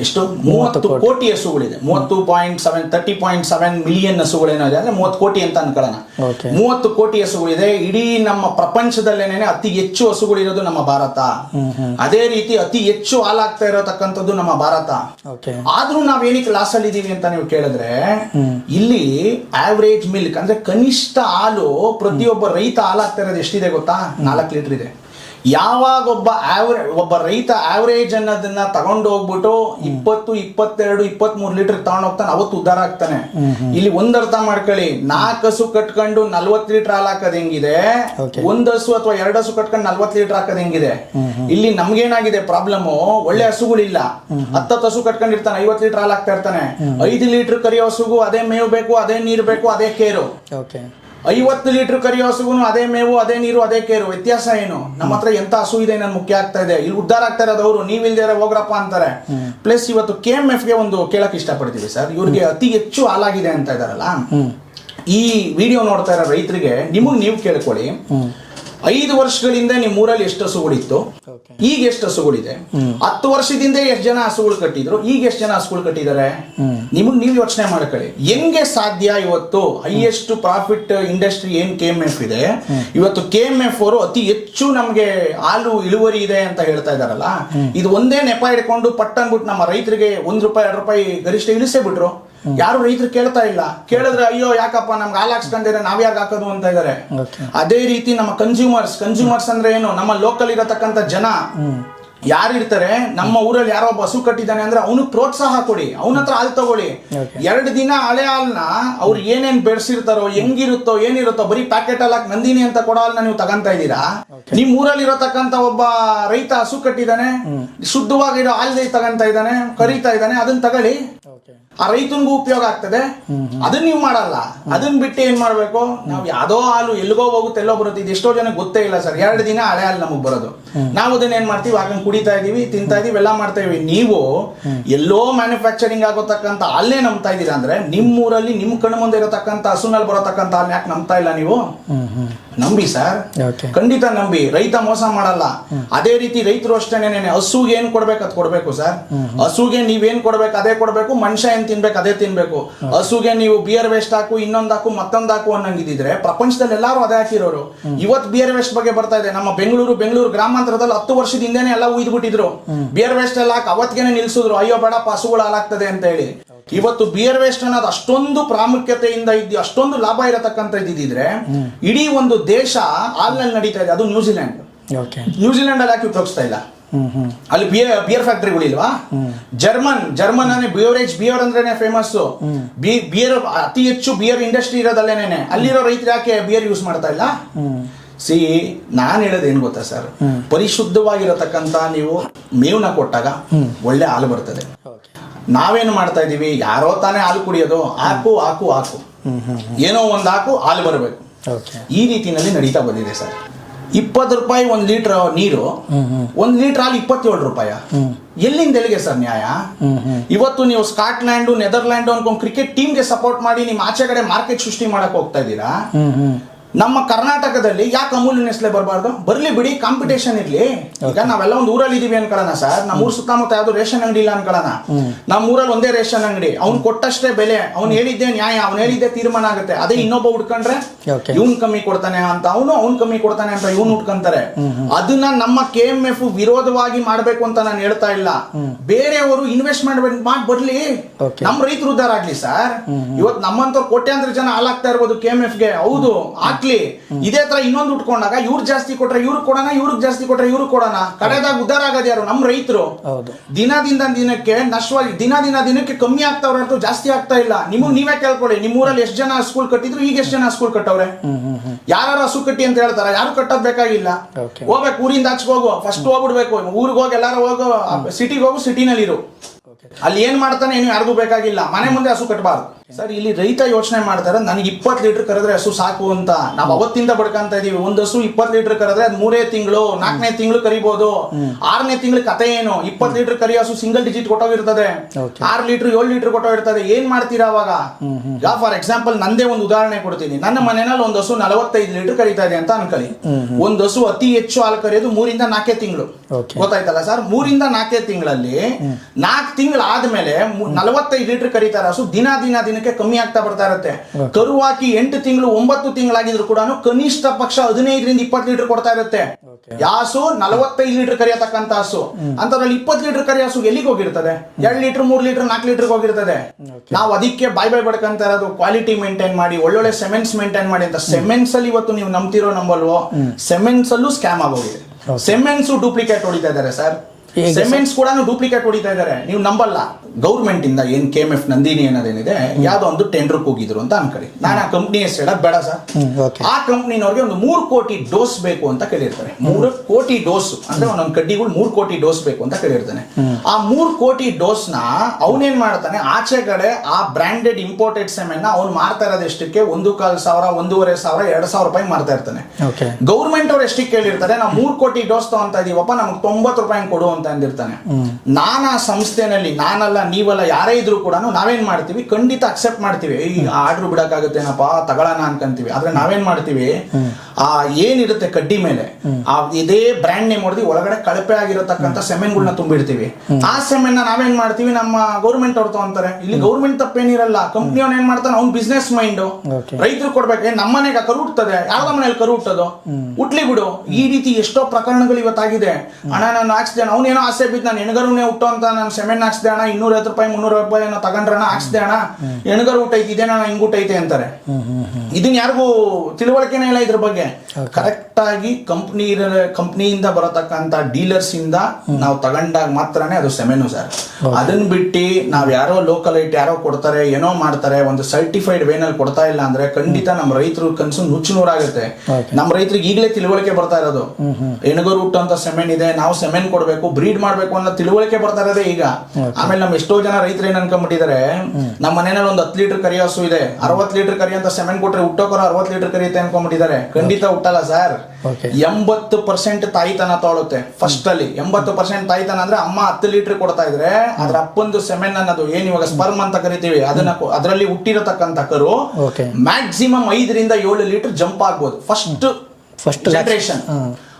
ಎಷ್ಟು ಮೂವತ್ತು ಕೋಟಿ. ಹಸುಗಳಿದೆ. ಮೂವತ್ತು point seven thirty point seven million ಹಸುಗಳೇನೋ ಇದೆ. ಅಂದ್ರೆ ಮೂವತ್ತು ಕೋಟಿ ಅಂತ ಅನ್ಕೊಳ್ಳೋಣ. ಮೂವತ್ತು ಕೋಟಿ ಹಸುಗಳಿದೆ. ಇಡೀ ನಮ್ಮ ಪ್ರಪಂಚದಲ್ಲೇನೆ ಅತಿ ಹೆಚ್ಚು ಹಸುಗಳಿರೋದು ನಮ್ಮ ಭಾರತ. ಅದೇ ರೀತಿ ಅತಿ ಹೆಚ್ಚು ಹಾಲಾಗ್ತಾ ಇರತಕ್ಕಂಥದ್ದು ನಮ್ಮ ಭಾರತ. ಆದ್ರೂ ನಾವ್ ಏನಕ್ಕೆ ಲಾಸ್ ಅಲ್ಲಿ ಇದೀವಿ ಅಂತ ನೀವು ಕೇಳಿದ್ರೆ ಇಲ್ಲಿ ಆವರೇಜ್ ಮಿಲ್ಕ್ ಅಂದ್ರೆ ಕನಿಷ್ಠ ಹಾಲು ಪ್ರತಿಯೊಬ್ಬ ರೈತ ಹಾಲಾಗ್ತಾ ಇರೋದು ಎಷ್ಟಿದೆ ಗೊತ್ತಾ? ನಾಲ್ಕು ಲೀಟರ್ ಇದೆ. ಯಾವಾಗ ಒಬ್ಬ ಆವ್ರೆ ಒಬ್ಬ ರೈತ ಆವ್ರೇಜ್ ಅನ್ನೋದನ್ನ ತಗೊಂಡು ಹೋಗ್ಬಿಟ್ಟು ಇಪ್ಪತ್ತು ಇಪ್ಪತ್ತೆರಡು ಇಪ್ಪತ್ತ್ ಮೂರು ಲೀಟರ್ ತಗೊಂಡು ಹೋಗ್ತಾನೆ ಅವತ್ತು ಉದ್ದಾರ ಆಗ್ತಾನೆ. ಇಲ್ಲಿ ಒಂದರ್ಥ ಅರ್ಥ ಮಾಡ್ಕೊಳ್ಳಿ. ನಾಲ್ಕು ಹಸು ಕಟ್ಕೊಂಡು ನಲ್ವತ್ತು ಲೀಟರ್ ಹಾಲು ಹಾಕೋದ್ ಹೆಂಗಿದೆ? ಒಂದಸು ಒಂದ್ ಹಸು ಅಥವಾ ಎರಡು ಹಸು ಕಟ್ಕೊಂಡು ನಲ್ವತ್ತು ಲೀಟರ್ ಹಾಕೋದ್ ಹೆಂಗಿದೆ? ಇಲ್ಲಿ ನಮ್ಗೇನಾಗಿದೆ ಪ್ರಾಬ್ಲಮ್ ಒಳ್ಳೆ ಹಸುಗಳಿಲ್ಲ. ಹತ್ತತ್ತು ಹಸು ಕಟ್ಕೊಂಡಿರ್ತಾನೆ ಐವತ್ ಲೀಟರ್ ಹಾಲು ಹಾಕ್ತಾ ಇರ್ತಾನೆ. ಐದು ಲೀಟರ್ ಕರಿಯೋ ಹಸುಗೂ ಅದೇ ಮೇವು ಬೇಕು ಅದೇ ನೀರು ಬೇಕು ಅದೇ ಕೇರು. ಐವತ್ತು ಲೀಟರ್ ಕರಿಯೋ ಹಸುಗೂ ಅದೇ ಮೇವು ಅದೇ ನೀರು ಅದೇ ಕೇರು. ವ್ಯತ್ಯಾಸ ಏನು? ನಮ್ಮ ಹತ್ರ ಎಂತ ಹಸು ಇದೆ ನನ್ನ ಮುಖ್ಯ ಆಗ್ತಾ ಇದೆ. ಇಲ್ಲಿ ಉದ್ದಾರ ಆಗ್ತಾ ಇರೋದು ಅವರು ನೀವಿಲ್ದೇ ಹೋಗ್ರಪ್ಪ ಅಂತಾರೆ. ಪ್ಲಸ್ ಇವತ್ತು ಕೆ ಎಂ ಎಫ್ಗೆ ಒಂದು ಕೇಳಕ್ ಇಷ್ಟಪಡ್ತೀವಿ ಸರ್. ಇವ್ರಿಗೆ ಅತಿ ಹೆಚ್ಚು ಹಾಲಾಗಿದೆ ಅಂತ ಇದಾರಲ್ಲ? ಈ ವಿಡಿಯೋ ನೋಡ್ತಾ ಇರೋ ರೈತರಿಗೆ ನಿಮಗ್ ನೀವು ಕೇಳ್ಕೊಳ್ಳಿ. ಐದು ವರ್ಷಗಳಿಂದ ನಿಮ್ ಊರಲ್ಲಿ ಎಷ್ಟು ಹಸುಗಳಿತ್ತು. ಈಗ ಎಷ್ಟು ಹಸುಗಳಿದೆ. ಹತ್ತು ವರ್ಷದಿಂದ ಎಷ್ಟು ಜನ ಹಸುಗಳು ಕಟ್ಟಿದ್ರು ಈಗ ಎಷ್ಟು ಜನ ಹಸುಗಳು ಕಟ್ಟಿದ್ದಾರೆ? ನಿಮಗ್ ನೀವು ಯೋಚನೆ ಮಾಡ್ಕೊಳ್ಳಿ. ಹೆಂಗೆ ಸಾಧ್ಯ ಇವತ್ತು? ಹೈಯೆಸ್ಟ್ ಪ್ರಾಫಿಟ್ ಇಂಡಸ್ಟ್ರಿ ಏನ್ ಕೆ ಎಂ ಎಫ್ ಇದೆ? ಇವತ್ತು ಕೆ ಎಂ ಎಫ್ ಅವರು ಅತಿ ಹೆಚ್ಚು ನಮ್ಗೆ ಹಾಲು ಇಳುವರಿ ಇದೆ ಅಂತ ಹೇಳ್ತಾ ಇದಾರಲ್ಲ ಇದು ಒಂದೇ ನೆಪ ಹಿಡ್ಕೊಂಡು ಪಟ್ಟಂಗ್ಬಿಟ್ಟು ನಮ್ಮ ರೈತರಿಗೆ ಒಂದ್ ರೂಪಾಯಿ ಎರಡು ರೂಪಾಯಿ ಗರಿಷ್ಠ ಇಳಿಸೇ ಬಿಟ್ರು. ಯಾರು ರೈತರು ಕೇಳ್ತಾ ಇಲ್ಲ. ಕೇಳಿದ್ರೆ ಅಯ್ಯೋ ಯಾಕಪ್ಪ ನಮ್ಗೆ ಹಾಲು ಹಾಕ್ಸ್ಕೊಂಡಿದ್ರೆ ನಾವ್ ಯಾರು ಹಾಕೋದು ಅಂತ ಇದಾರೆ. ಅದೇ ರೀತಿ ನಮ್ಮ ಕನ್ಸ್ಯೂಮರ್ಸ್ ಕನ್ಸ್ಯೂಮರ್ಸ್ ಅಂದ್ರೆ ಏನು? ನಮ್ಮ ಲೋಕಲ್ ಇರತಕ್ಕಂತ ಜನ. ಯಾರಿರ್ತಾರೆ ನಮ್ಮ ಊರಲ್ಲಿ ಯಾರೋ ಒಬ್ಬ ಹಸು ಕಟ್ಟಿದ್ದಾನೆ ಅಂದ್ರೆ ಅವನು ಪ್ರೋತ್ಸಾಹ ಕೊಡಿ. ಅವನ ಹತ್ರ ಹಾಲು ತಗೊಳ್ಳಿ. ಎರಡು ದಿನ ಹಳೆ ಹಾಲ್ನ ಅವ್ರು ಏನೇನ್ ಬೆಳೆಸಿರ್ತಾರೋ ಹೆಂಗಿರುತ್ತೋ ಏನಿರುತ್ತೋ ಬರೀ ಪ್ಯಾಕೆಟ್ ಅಲ್ಲಿ ಹಾಕಿ ನಂದಿನಿ ಅಂತ ಕೊಡೋ ಹಾಲ್ನ ನೀವು ತಗೊಂತ ಇದ್ದೀರಾ? ನಿಮ್ ಊರಲ್ಲಿ ಇರತಕ್ಕಂತ ಒಬ್ಬ ರೈತ ಹಸು ಕಟ್ಟಿದ್ದಾನೆ ಶುದ್ಧವಾಗಿರೋ ಹಾಲ್ದೇ ತಗೊಂತ ಇದ್ದಾನೆ ಕರೀತಾ ಇದ್ದಾನೆ ಅದನ್ನ ತಗೊಳ್ಳಿ. ಆ ರೈತನಿಗೂ ಉಪಯೋಗ ಆಗ್ತದೆ. ಅದನ್ನ ನೀವು ಮಾಡಲ್ಲ. ಅದನ್ನ ಬಿಟ್ಟು ಏನ್ ಮಾಡ್ಬೇಕು? ನಾವು ಯಾವ್ದೋ ಹಾಲು ಎಲ್ಲಿಗೋ ಹೋಗುತ್ತೆ ಎಲ್ಲೋ ಬರುತ್ತೆ. ಇದು ಎಷ್ಟೋ ಜನ ಗೊತ್ತೇ ಇಲ್ಲ ಸರ್. ಎರಡು ದಿನ ಹಳೆ ಹಾಲು ನಮಗ್ ಬರೋದು. ನಾವು ಅದನ್ನ ಏನ್ ಮಾಡ್ತೀವಿ? ಹಾಗಂಗ್ ಕುಡಿತಾ ಇದೀವಿ ತಿಂತಾ ಇದೀವಿ ಎಲ್ಲ ಮಾಡ್ತಾ ಇದೀವಿ. ನೀವು ಎಲ್ಲೋ ಮ್ಯಾನುಫ್ಯಾಕ್ಚರಿಂಗ್ ಆಗೋತಕ್ಕಂತ ಹಾಲೇ ನಂಬ್ತಾ ಇದೀರ ಅಂದ್ರೆ ನಿಮ್ ಊರಲ್ಲಿ ನಿಮ್ ಕಣ್ಣು ಮುಂದೆ ಇರತಕ್ಕಂತ ಹಸುನಲ್ಲಿ ಬರತಕ್ಕಂತ ಹಾಲು ಯಾಕೆ ನಂಬ್ತಾ ಇಲ್ಲ ನೀವು? ನಂಬಿ ಸರ್. ಖಂಡಿತ ನಂಬಿ. ರೈತ ಮೋಸ ಮಾಡಲ್ಲ. ಅದೇ ರೀತಿ ರೈತರು ಅಷ್ಟೇನೆ ಹಸುಗೆ ಏನ್ ಕೊಡ್ಬೇಕು ಅದ್ ಕೊಡ್ಬೇಕು ಸರ್. ಹಸುಗೆ ನೀವೇನ್ ಕೊಡ್ಬೇಕು ಅದೇ ಕೊಡ್ಬೇಕು ಮನುಷ್ಯ ಏನ್ ತಿನ್ಬೇಕು ಅದೇ ತಿನ್ಬೇಕು. ಹಸುಗೆ ನೀವು ಬಿಯರ್ ವೇಸ್ಟ್ ಹಾಕು ಇನ್ನೊಂದ್ ಹಾಕು ಮತ್ತೊಂದ್ ಹಾಕು ಅನ್ನಂಗಿದ್ರೆ ಪ್ರಪಂಚದಲ್ಲಿ ಎಲ್ಲಾರು ಅದೇ ಹಾಕಿರೋರು. ಇವತ್ ಬಿಯರ್ ವೇಸ್ಟ್ ಬಗ್ಗೆ ಬರ್ತಾ ಇದೆ. ನಮ್ಮ ಬೆಂಗಳೂರು ಬೆಂಗಳೂರು ಗ್ರಾಮಾಂತರದಲ್ಲಿ ಹತ್ತು ವರ್ಷದಿಂದನೇ ಎಲ್ಲ ಉಯ್ದು ಬಿಟ್ಟಿದ್ರು. ಬಿಯರ್ ವೇಸ್ಟ್ ಎಲ್ಲ ಹಾಕಿ ಅವತ್ಗೆನೆ ನಿಲ್ಸಿದ್ರು. ಅಯ್ಯೋ ಬೇಡ ಹಸುಗಳು ಹಾಳಾಗ್ತದೆ ಅಂತ ಹೇಳಿ ಇವತ್ತು ಬಿಯರ್ ವೇಸ್ಟ್ ಅನ್ನೋದು ಅಷ್ಟೊಂದು ಪ್ರಾಮುಖ್ಯತೆಯಿಂದ ಇದ್ದು ಅಷ್ಟೊಂದು ಲಾಭ ಇರತಕ್ಕಂತ ಇದ್ದಿದ್ರೆ ಇಡೀ ಒಂದು ದೇಶ ಹಾಲ್ನಲ್ಲಿ ನಡೀತಾ ಇದೆ. ಅದು ನ್ಯೂಜಿಲೆಂಡ್ ನ್ಯೂಜಿಲೆಂಡ್ ಅಲ್ಲಿ ಯಾಕೆ ಉಪಯೋಗಿಸ್ತಾ ಇಲ್ಲ? ಅಲ್ಲಿ ಬಿಯರ್ ಬಿಯರ್ ಫ್ಯಾಕ್ಟರಿಗಳಿಲ್ವಾ ಜರ್ಮನ್ ಜರ್ಮನ್ ಅನ್ನೇ ಬಿಯರೇಜ್ ಬಿಯರ್ ಅಂದ್ರೇನೆ ಫೇಮಸ್ ಬಿಯರ್ ಅತಿ ಹೆಚ್ಚು ಬಿಯರ್ ಇಂಡಸ್ಟ್ರಿ ಇರೋದಲ್ಲೇನೆ ಅಲ್ಲಿರೋ ರೈತರು ಯಾಕೆ ಬಿಯರ್ ಯೂಸ್ ಮಾಡ್ತಾ ಇಲ್ಲ? ಸಿ ನಾನ್ ಹೇಳೋದು ಏನು ಗೊತ್ತಾ ಸರ್? ಪರಿಶುದ್ಧವಾಗಿರತಕ್ಕಂತ ನೀವು ಮೇವ್ನ ಕೊಟ್ಟಾಗ ಒಳ್ಳೆ ಹಾಲು ಬರ್ತದೆ. ಓಕೆ ನಾವೇನು ಮಾಡ್ತಾ ಇದೀವಿ? ಯಾರೋ ತಾನೇ ಹಾಲು ಕುಡಿಯೋದು. ಹಾಕು ಹಾಕು ಹಾಕು. ಏನೋ ಒಂದು ಹಾಕು ಹಾಲು ಬರಬೇಕು. ಈ ರೀತಿಯಲ್ಲಿ ನಡೀತಾ ಬಂದಿದೆ ಸರ್. ಇಪ್ಪತ್ತು ರೂಪಾಯಿ ಒಂದು ಲೀಟರ್ ನೀರು ಒಂದು ಲೀಟರ್ ಹಾಲು ಇಪ್ಪತ್ತೇಳು ರೂಪಾಯ. ಎಲ್ಲಿಂದ ಎಲ್ಲಿಗೆ ಸರ್ ನ್ಯಾಯ? ಇವತ್ತು ನೀವು ಸ್ಕಾಟ್ಲ್ಯಾಂಡು ನೆದರ್ಲ್ಯಾಂಡು ಅನ್ಕೊಂಡು ಕ್ರಿಕೆಟ್ ಟೀಮ್ಗೆ ಸಪೋರ್ಟ್ ಮಾಡಿ ನಿಮ್ಮ ಆಚೆ ಕಡೆ ಮಾರ್ಕೆಟ್ ಸೃಷ್ಟಿ ಮಾಡಕ್ ಹೋಗ್ತಾ ಇದ್ದೀರಾ? ನಮ್ಮ ಕರ್ನಾಟಕದಲ್ಲಿ ಯಾಕೆ ಅಮೂಲ್ಯ ನೆಸ್ಲೆ ಬರಬಾರ್ದು? ಬರ್ಲಿ ಬಿಡಿ ಕಾಂಪಿಟೇಷನ್ ಇರ್ಲಿ. ಈಗ ನಾವೆಲ್ಲ ಒಂದು ಊರಲ್ಲಿ ಇದೀವಿ ಅನ್ಕೊಳ್ಳೋಣ ಸರ್. ನಮ್ಮ ಊರ್ ಸುತ್ತಮುತ್ತ ಯಾವ್ದು ರೇಷನ್ ಅಂಗಡಿ ಇಲ್ಲ ಅನ್ಕೊಳ್ಳೋಣ. ನಮ್ಮ ಊರಲ್ಲಿ ಒಂದೇ ರೇಷನ್ ಅಂಗಡಿ. ಅವ್ನು ಕೊಟ್ಟಷ್ಟೇ ಬೆಲೆ. ಅವ್ನು ಹೇಳಿದ್ದೆ ನ್ಯಾಯ. ಅವ್ನು ಹೇಳಿದ್ದೆ ತೀರ್ಮಾನ ಆಗುತ್ತೆ. ಅದೇ ಇನ್ನೊಬ್ಬ ಹುಡ್ಕೊಂಡ್ರೆ ಇವ್ನ್ ಕಮ್ಮಿ ಕೊಡ್ತಾನೆ ಅಂತ. ಅವನು ಅವ್ನ್ ಕಮ್ಮಿ ಕೊಡ್ತಾನೆ ಅಂತ ಇವ್ನು ಹುಡ್ಕೊಂತಾರೆ. ಅದನ್ನ ನಮ್ಮ ಕೆ ಎಂ ಎಫ್ ವಿರೋಧವಾಗಿ ಮಾಡ್ಬೇಕು ಅಂತ ನಾನು ಹೇಳ್ತಾ ಇಲ್ಲ. ಬೇರೆಯವರು ಇನ್ವೆಸ್ಟ್ ಮಾಡ್ಬೇಕು ಮಾಡಿ ಬರ್ಲಿ. ನಮ್ಮ ರೈತರು ಉದ್ದಾರ ಆಗ್ಲಿ ಸರ್. ಇವತ್ತು ನಮ್ಮಂತ ಕೋಟ್ಯಾಂತರ ಜನ ಹಾಲಾಗ್ತಾ ಇರ್ಬೋದು ಕೆ ಎಂ ಎಫ್ಗೆ. ಹೌದು. ಹಾಕ್ಲಿ ಇದೇ ತರ ಇನ್ನೊಂದು ಉಟ್ಕೊಂಡಾಗ ಇವ್ರು ಜಾಸ್ತಿ ಕೊಟ್ರೆ ಇವ್ರಿಗೆ ಕೊಡೋಣ ಇವ್ರಿಗೆ ಜಾಸ್ತಿ ಕೊಟ್ರೆ ಇವ್ರಿಗೆ ಕೊಡೋಣ. ಕಡೆದಾಗ ಉದ್ದಾರ ಆಗೋದು ಯಾರು? ನಮ್ಮ ರೈತರು. ದಿನದಿಂದ ದಿನಕ್ಕೆ ನಶ್ವಾಗಿ ದಿನ ದಿನ ದಿನಕ್ಕೆ ಕಮ್ಮಿ ಆಗ್ತಾವ್ರೆ ಅಂತೂ ಜಾಸ್ತಿ ಆಗ್ತಾ ಇಲ್ಲ. ನಿಮಗ್ ನೀವೇ ಕೇಳ್ಕೊಳ್ಳಿ ನಿಮ್ಮ ಊರಲ್ಲಿ ಎಷ್ಟು ಜನ ಸ್ಕೂಲ್ ಕಟ್ಟಿದ್ರು ಈಗ ಎಷ್ಟು ಜನ ಸ್ಕೂಲ್ ಕಟ್ಟವ್ರೆ? ಯಾರು ಹಸು ಕಟ್ಟಿ ಅಂತ ಹೇಳ್ತಾರ ಯಾರು ಕಟ್ಟೋದ್ ಬೇಕಾಗಿಲ್ಲ. ಹೋಗ್ಬೇಕು ಊರಿಂದ ಆಚೆ ಹೋಗು ಫಸ್ಟ್ ಹೋಗ್ಬಿಡ್ಬೇಕು. ಊರಿಗೆ ಹೋಗಿ ಎಲ್ಲಾರು ಹೋಗೋ ಸಿಟಿಗೆ ಹೋಗು ಸಿಟಿನಲ್ಲಿ ಇರು ಅಲ್ಲಿ ಏನ್ ಮಾಡ್ತಾನೆ ಏನು ಯಾರಿಗೂ ಬೇಕಾಗಿಲ್ಲ. ಮನೆ ಮುಂದೆ ಹಸು ಕಟ್ಟಬಾರ್ದು ಸರ್ ಇಲ್ಲಿ ರೈತ ಯೋಚನೆ ಮಾಡ್ತಾರೆ ನನಗೆ ಇಪ್ಪತ್ತು ಲೀಟರ್ ಕರೆದ್ರೆ ಹಸು ಸಾಕು ಅಂತ. ನಾವು ಅವತ್ತಿಂದ ಬಡ್ಕಂತ ಇದೀವಿ. ಒಂದ್ ಹಸು ಇಪ್ಪತ್ತು ಲೀಟರ್ ಕರೆದ್ರೆ ಅದ್ ಮೂರೇ ತಿಂಗಳು ನಾಲ್ಕನೇ ತಿಂಗಳು ಕರಿಬಹುದು ಆರನೇ ತಿಂಗಳು ಕತೆ ಏನು? ಇಪ್ಪತ್ತು ಲೀಟರ್ ಕರಿ ಹಸು ಸಿಂಗಲ್ ಡಿಜಿಟ್ ಕೊಟ್ಟೋಗಿರ್ತದೆ. ಆರು ಲೀಟರ್ ಏಳು ಲೀಟರ್ ಕೊಟ್ಟೋಗಿರ್ತದೆ. ಏನ್ ಮಾಡ್ತೀರಾ ಅವಾಗ? ಈಗ ಫಾರ್ ಎಕ್ಸಾಂಪಲ್ ನಂದೇ ಒಂದು ಉದಾಹರಣೆ ಕೊಡ್ತೀನಿ. ನನ್ನ ಮನೆಯಲ್ಲಿ ಒಂದು ಹಸು ನಲವತ್ತೈದು ಲೀಟರ್ ಕರೀತಾ ಇದೆ ಅಂತ ಅನ್ಕೊಳ್ಳಿ. ಒಂದು ಹಸು ಅತಿ ಹೆಚ್ಚು ಹಾಲು ಕರೆಯೋದು ಮೂರಿಂದ ನಾಲ್ಕೇ ತಿಂಗಳು. ಗೊತ್ತಾಯ್ತಲ್ಲ ಸರ್? ಮೂರಿಂದ ನಾಲ್ಕೇ ತಿಂಗಳಲ್ಲಿ ನಾಲ್ಕು ತಿಂಗಳು ಆದ್ಮೇಲೆ ನಲವತ್ತೈದು ಲೀಟರ್ ಕರೀತಾರೆ ಹಸು ದಿನ ದಿನ ದಿನಕ್ಕೆ ಕಮ್ಮಿ ಆಗ್ತಾ ಬರ್ತಾ ಇರುತ್ತೆ. ಕರು ಹಾಕಿ ಎಂಟು ತಿಂಗಳು ಒಂಬತ್ತು ತಿಂಗಳಾಗಿದ್ರು ಕೂಡ ಕನಿಷ್ಠ ಪಕ್ಷ ಹದಿನೈದರಿಂದ ಇಪ್ಪತ್ತು ಲೀಟರ್ ಕೊಡ್ತಾ ಇರುತ್ತೆ. ಯಾಸು ನಲವತ್ತೈದು ಲೀಟರ್ ಕರಿಯತಕ್ಕಂತ ಹಸು. ಅಂತದ್ರಲ್ಲಿ ಇಪ್ಪತ್ತು ಲೀಟರ್ ಕರಿ ಹಸು ಎಲ್ಲಿಗೆ ಹೋಗಿರ್ತದೆ? ಎರಡು ಲೀಟರ್ ಮೂರ್ ಲೀಟರ್ ನಾಲ್ಕು ಲೀಟರ್ ಹೋಗಿರ್ತದೆ. ನಾವು ಅದಕ್ಕೆ ಬಾಯ್ ಬಾಯ್ ಬಡ್ಕಂತ ಇರೋದು ಕ್ವಾಲಿಟಿ ಮೇಂಟೈನ್ ಮಾಡಿ ಒಳ್ಳೊಳ್ಳೆ ಸೆಮೆನ್ಸ್ ಮೇಂಟೈನ್ ಮಾಡಿ ಅಂತ. ಸೆಮೆನ್ಸ್ ಅಲ್ಲಿ ಇವತ್ತು ನೀವು ನಂಬ್ತಿರೋ ನಂಬಲ್ವೋ? ಸೆಮೆನ್ಸ್ ಅಲ್ಲೂ ಸ್ಕ್ಯಾಮ್ ಆಗೋಗಿದೆ. ಸೆಮೆನ್ಸ್ ಡೂಪ್ಲಿಕೇಟ್ ಹೊಡಿತಾ ಇದ್ದಾರೆ ಸರ್ ಸೆಮೆನ್ಸ್ ಕೂಡ ಡೂಪ್ಲಿಕೇಟ್ ಹೊಡಿತಾ ಇದ್ದಾರೆ ನೀವು ನಂಬಲ್ಲ. ಗೌರ್ಮೆಂಟ್ ಇಂದ ಏನ್ ಕೆ ಎಂ ಎಫ್ ನಂದಿನಿ ಅನ್ನೋದೇನಿದೆ ಯಾವ್ದೋ ಒಂದು ಟೆಂಡರ್ ಹೋಗಿದ್ರು ಅಂತ ಅನ್ಕೊಳ್ಳಿ. ನಾನು ಆ ಕಂಪ್ನಿ ಹೆಸರು ಹೇಳೋದು ಬೇಡ ಸರ್. ಆ ಕಂಪ್ನಿನವ್ರಿಗೆ ಒಂದು ಮೂರ್ ಕೋಟಿ ಡೋಸ್ ಬೇಕು ಅಂತ ಕೇಳಿರ್ತಾರೆ. ಮೂರು ಕೋಟಿ ಡೋಸ್ ಅಂದ್ರೆ ಒಂದೊಂದು ಕಡ್ಡಿಗಳು ಮೂರ್ ಕೋಟಿ ಡೋಸ್ ಬೇಕು ಅಂತ ಕೇಳಿರ್ತಾನೆ. ಆ ಮೂರ್ ಕೋಟಿ ಡೋಸ್ನ ಅವನೇನ್ ಮಾಡ್ತಾನೆ? ಆಚೆ ಕಡೆ ಆ ಬ್ರಾಂಡೆಡ್ ಇಂಪೋರ್ಟೆಡ್ ಸೆಮೆನ್ ಅವ್ನು ಮಾರ್ತಾ ಇರೋದು ಎಷ್ಟಕ್ಕೆ? ಒಂದು ಕಾಲ್ ಸಾವಿರ ಒಂದೂವರೆ ಸಾವಿರ ಎರಡ್ ಸಾವಿರ ರೂಪಾಯಿ ಮಾರ್ತಾ ಇರ್ತಾನೆ. ಗೌರ್ಮೆಂಟ್ ಅವ್ರು ಎಷ್ಟಕ್ಕೆ ಕೇಳಿರ್ತಾರೆ? ನಾವು ಮೂರ್ ಕೋಟಿ ಡೋಸ್ ತಗೊಂತ ಇದೀವಪ್ಪ ನಮ್ಗೆ ತೊಂಬತ್ತು ರೂಪಾಯಿ ಕೊಡು ಅಂತ ಅಂದಿರ್ತಾನೆ ನಾನು ಆ ಸಂಸ್ಥೆನಲ್ಲಿ ನಾನಲ್ಲ ನೀವಲ್ಲ ಯಾರೇ ಇದ್ರು ಕೂಡ ನಾವೇನ್ ಮಾಡ್ತೀವಿ? ಖಂಡಿತ ಅಕ್ಸೆಪ್ಟ್ ಮಾಡ್ತೀವಿ. ಈ ಆರ್ಡರ್ ಬಿಡಕ್ಕಾಗತ್ತೇನಪ್ಪ ತಗೊಳ್ಳೋಣ ಅನ್ಕಂತೀವಿ. ಆದ್ರೆ ನಾವೇನ್ ಮಾಡ್ತೀವಿ? ಆ ಏನಿರುತ್ತೆ ಕಡ್ಡಿ ಮೇಲೆ? ಆ ಇದೇ ಬ್ರ್ಯಾಂಡ್ ನೇಮ್ ಹೊಡೆದು ಒಳಗಡೆ ಕಳಪೆ ಆಗಿರತಕ್ಕಂಥ ಸೆಮೆನ್ಗಳನ್ನ ತುಂಬಿಡ್ತೀವಿ. ಆ ಸೆಮೆನ್ ನಾವೇನ್ ಮಾಡ್ತೀವಿ? ನಮ್ಮ ಗೌರ್ಮೆಂಟ್ ಅವ್ರು ತಗೊಂತಾರೆ. ಇಲ್ಲಿ ಗೌರ್ಮೆಂಟ್ ತಪ್ಪೇನಿರಲ್ಲ. ಕಂಪ್ನಿ ಅವ್ನ ಏನ್ ಮಾಡ್ತಾನೆ? ಅವ್ನ್ ಬಿಸ್ನೆಸ್ ಮೈಂಡ್. ರೈತರು ಕೊಡ್ಬೇಕು. ನಮ್ಮ ಮನೆಗೆ ಕರು ಹುಟ್ಟದೆ ಯಾವ್ದ ಮನೇಲಿ ಕರು ಹುಟ್ಟೋದು? ಹುಟ್ಲಿ ಬಿಡು. ಈ ರೀತಿ ಎಷ್ಟೋ ಪ್ರಕರಣಗಳು ಇವತ್ತಾಗಿದೆ. ಹಣ ನಾನು ಹಾಕ್ಸ್ದೆ ಅವನೇನೋ ಆಸೆ ಬಿದ್ದು ನಾನು ಹೆಣ್ಗರುನೇ ಹುಟ್ಟು ಅಂತ ನಾನು ಸೆಮೆನ್ ಹಾಕ್ಸ್ದೆ ಅಣ್ಣ ಇನ್ನೂರ ಐವತ್ತು ರೂಪಾಯಿ ಮುನ್ನೂರ ರೂಪಾಯಿ ಏನೋ ತಗೊಂಡ್ರಣ ಹಾಕ್ಸ್ದೆ ಅಣ್ಣ. ಹೆಣ್ಗರು ಊಟ ಐತಿ ಇದೇನ ಹಿಂಗ್ ಊಟ ಐತೆ ಅಂತಾರೆ. ಇದನ್ನ ಯಾರಿಗೂ ತಿಳುವಳಿಕೆನೇ ಇಲ್ಲ ಇದ್ರ ಬಗ್ಗೆ. ಕರೆಕ್ಟ್ ಆಗಿ ಕಂಪ್ನಿ ಕಂಪ್ನಿಯಿಂದ ಬರತಕ್ಕಂತ ಡೀಲರ್ಸ್ ಇಂದ ನಾವು ತಗೊಂಡಾಗ ಮಾತ್ರನೇ ಅದು ಸೆಮೆನು ಸರ್. ಅದನ್ನ ಬಿಟ್ಟು ನಾವ್ ಯಾರೋ ಲೋಕಲ್ ಐಟ್ ಯಾರೋ ಕೊಡ್ತಾರೆ ಏನೋ ಮಾಡ್ತಾರೆ ಒಂದು ಸರ್ಟಿಫೈಡ್ ವೇನಲ್ಲಿ ಕೊಡ್ತಾ ಇಲ್ಲ ಅಂದ್ರೆ ಖಂಡಿತ ನಮ್ಮ ರೈತರು ಕನ್ಸು ನುಚ್ಚು ನೂರಾಗುತ್ತೆ ನಮ್ಮ ರೈತರಿಗೆ ಈಗಲೇ ತಿಳುವಳಿಕೆ ಬರ್ತಾ ಇರೋದು. ಎಣಗರು ಊಟ ಅಂತ ಸೆಮೆನ್ ಇದೆ ನಾವು ಸೆಮೆನ್ ಕೊಡಬೇಕು ಬ್ರೀಡ್ ಮಾಡ್ಬೇಕು ಅನ್ನೋ ತಿಳುವಳಿಕೆ ಬರ್ತಾ ಇರೋದೇ ಈಗ. ಆಮೇಲೆ ನಮ್ಮ ಎಷ್ಟೋ ಜನ ರೈತರು ಏನ್ ಅನ್ಕೊಂಡ್ಬಿಟ್ಟಿದ್ದಾರೆ ನಮ್ಮ ಮನೆಯಲ್ಲಿ ಒಂದು ಹತ್ತು ಲೀಟರ್ ಕರಿ ಹಸು ಇದೆ. ಅರವತ್ ಲೀಟರ್ ಕರಿ ಅಂತ ಸೆಮೆನ್ ಕೊಟ್ರೆ ಹುಟ್ಟೋಕರ ಅರವತ್ ಲೀಟರ್ ಕರಿಯುತ್ತೆ ಅನ್ಕೊಂಡ್ಬಿಟ್ಟಿದ್ದಾರೆ ಖಂಡಿತ ಹುಟ್ಟಲ್ಲ ಸರ್. ಎಂಬತ್ತು ಪರ್ಸೆಂಟ್ ತಾಯಿತನ ತೋಳುತ್ತೆ ಫಸ್ಟ್ ಅಲ್ಲಿ. ಎಂಬತ್ತು ಪರ್ಸೆಂಟ್ ತಾಯಿತನ ಅಂದ್ರೆ ಅಮ್ಮ ಹತ್ತು ಲೀಟರ್ ಕೊಡ್ತಾ ಇದ್ರೆ ಅದ್ರ ಅಪ್ಪಂದು ಸೆಮೆನ್ ಅನ್ನೋದು ಏನ್ ಇವಾಗ ಸ್ಪರ್ಮ್ ಅಂತ ಕರಿತೀವಿ ಅದನ್ನ ಅದರಲ್ಲಿ ಹುಟ್ಟಿರತಕ್ಕಂತ ಕರು ಮ್ಯಾಕ್ಸಿಮಮ್ ಐದರಿಂದ ಏಳು ಲೀಟರ್ ಜಂಪ್ ಆಗ್ಬೋದು. ಫಸ್ಟ್ ಫಸ್ಟ್ ಜನರೇಷನ್